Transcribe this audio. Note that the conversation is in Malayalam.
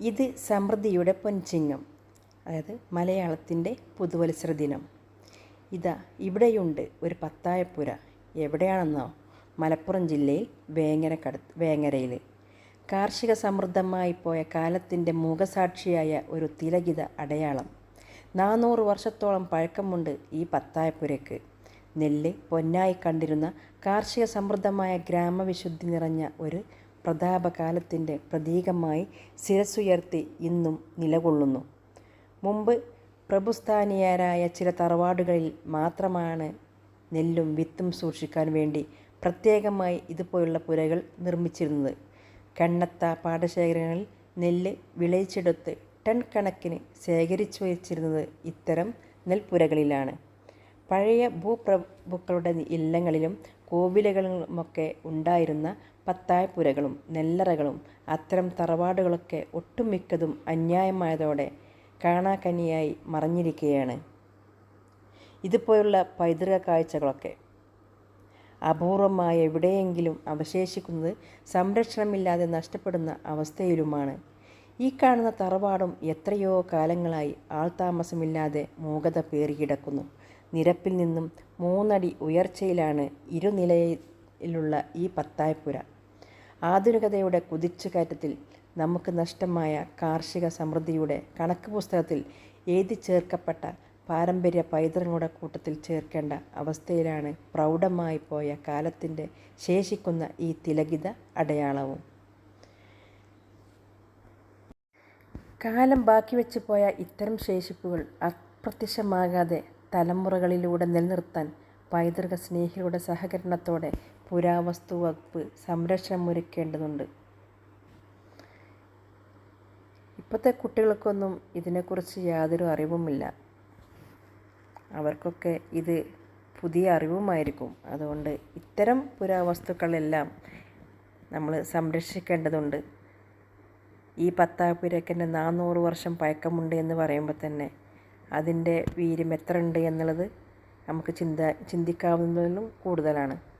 ഇത് സമൃദ്ധിയുടെ പൊൻചിങ്ങം അതായത് മലയാളത്തിന്റെ പുതുവത്സര ദിനം. ഇതാ ഇവിടെയുണ്ട് ഒരു പത്തായപ്പുര. എവിടെയാണെന്നോ? മലപ്പുറം ജില്ലയിൽ വേങ്ങരക്കട വേങ്ങരയിൽ. കാർഷിക സമൃദ്ധമായി പോയ കാലത്തിന്റെ മുഖസാക്ഷിയായ ഒരു തിലകിത അടയാളം. നാനൂറ് വർഷത്തോളം പഴക്കമുണ്ട് ഈ പത്തായപ്പുരയ്ക്ക്. നെല്ല് പൊന്നായി കണ്ടിരുന്ന കാർഷിക സമൃദ്ധമായ ഗ്രാമവിശുദ്ധി നിറഞ്ഞ ഒരു പ്രതാപകാലത്തിന്റെ പ്രതീകമായി ശിരസ്സുയർത്തി ഇന്നും നിലകൊള്ളുന്നു. മുമ്പ് പ്രഭുസ്ഥാനീയരായ ചില തറവാടുകളിൽ മാത്രമാണ് നെല്ലും വിത്തും സൂക്ഷിക്കാൻ വേണ്ടി പ്രത്യേകമായി ഇതുപോലുള്ള പുരകൾ നിർമ്മിച്ചിരുന്നത്. കണ്ണത്ത പാടശേഖരങ്ങളിൽ നെല്ല് വിളയിച്ചെടുത്ത് ടൺ കണക്കിന് ശേഖരിച്ചു വച്ചിരുന്നത് ഇത്തരം നെൽപ്പുരകളിലാണ്. പഴയ ഭൂപ്രഭുക്കളുടെ ഇല്ലങ്ങളിലും കോവിലുകളിലുമൊക്കെ ഉണ്ടായിരുന്ന പത്തായപ്പുരകളും നെല്ലറകളും അത്തരം തറവാടുകളൊക്കെ ഒട്ടുമിക്കതും അന്യായമായതോടെ കാണാക്കനിയായി മറഞ്ഞിരിക്കുകയാണ്. ഇതുപോലുള്ള പൈതൃക കാഴ്ചകളൊക്കെ. അപൂർവമായ എവിടെയെങ്കിലും അവശേഷിക്കുന്നത് സംരക്ഷണമില്ലാതെ നഷ്ടപ്പെടുന്ന അവസ്ഥയിലുമാണ്. ഈ കാണുന്ന തറവാടും എത്രയോ കാലങ്ങളായി ആൾതാമസമില്ലാതെ മൂകത പേറിയിടക്കുന്നു നിരപ്പിൽ നിന്നും മൂന്നടി ഉയർച്ചയിലാണ് ഇരുനിലയിലുള്ള ഈ പത്തായപ്പുര ആധുനികതയുടെ കുതിച്ചുകയറ്റത്തിൽ നമുക്ക് നഷ്ടമായ കാർഷിക സമൃദ്ധിയുടെ കണക്ക് പുസ്തകത്തിൽ എഴുതി ചേർക്കപ്പെട്ട പാരമ്പര്യ പൈതൃകങ്ങളുടെ കൂട്ടത്തിൽ ചേർക്കേണ്ട അവസ്ഥയിലാണ് പ്രൗഢമായി പോയ കാലത്തിന്റെ ശേഷിക്കുന്ന ഈ തിലകിത അടയാളവും. കാലം ബാക്കി വെച്ച് പോയ ഇത്തരം ശേഷിപ്പുകൾ അപ്രത്യക്ഷമാകാതെ തലമുറകളിലൂടെ നിലനിർത്താൻ പൈതൃക സ്നേഹികളുടെ സഹകരണത്തോടെ പുരാവസ്തു വകുപ്പ് സംരക്ഷണം ഒരുക്കേണ്ടതുണ്ട്. ഇപ്പോഴത്തെ കുട്ടികൾക്കൊന്നും ഇതിനെക്കുറിച്ച് യാതൊരു അറിവുമില്ല. അവർക്കൊക്കെ ഇത് പുതിയ അറിവുമായിരിക്കും. അതുകൊണ്ട് ഇത്തരം പുരാവസ്തുക്കളെല്ലാം നമ്മൾ സംരക്ഷിക്കേണ്ടതുണ്ട്. ഈ പത്താപ്പുരയ്ക്ക് തന്നെ നാനൂറ് വർഷം പഴക്കമുണ്ട് എന്ന് പറയുമ്പോൾ തന്നെ അതിന്റെ വീര്യം എത്ര ഉണ്ട് എന്നുള്ളത് നമുക്ക് ചിന്ത ചിന്തിക്കാവുന്നതിലും കൂടുതലാണ്.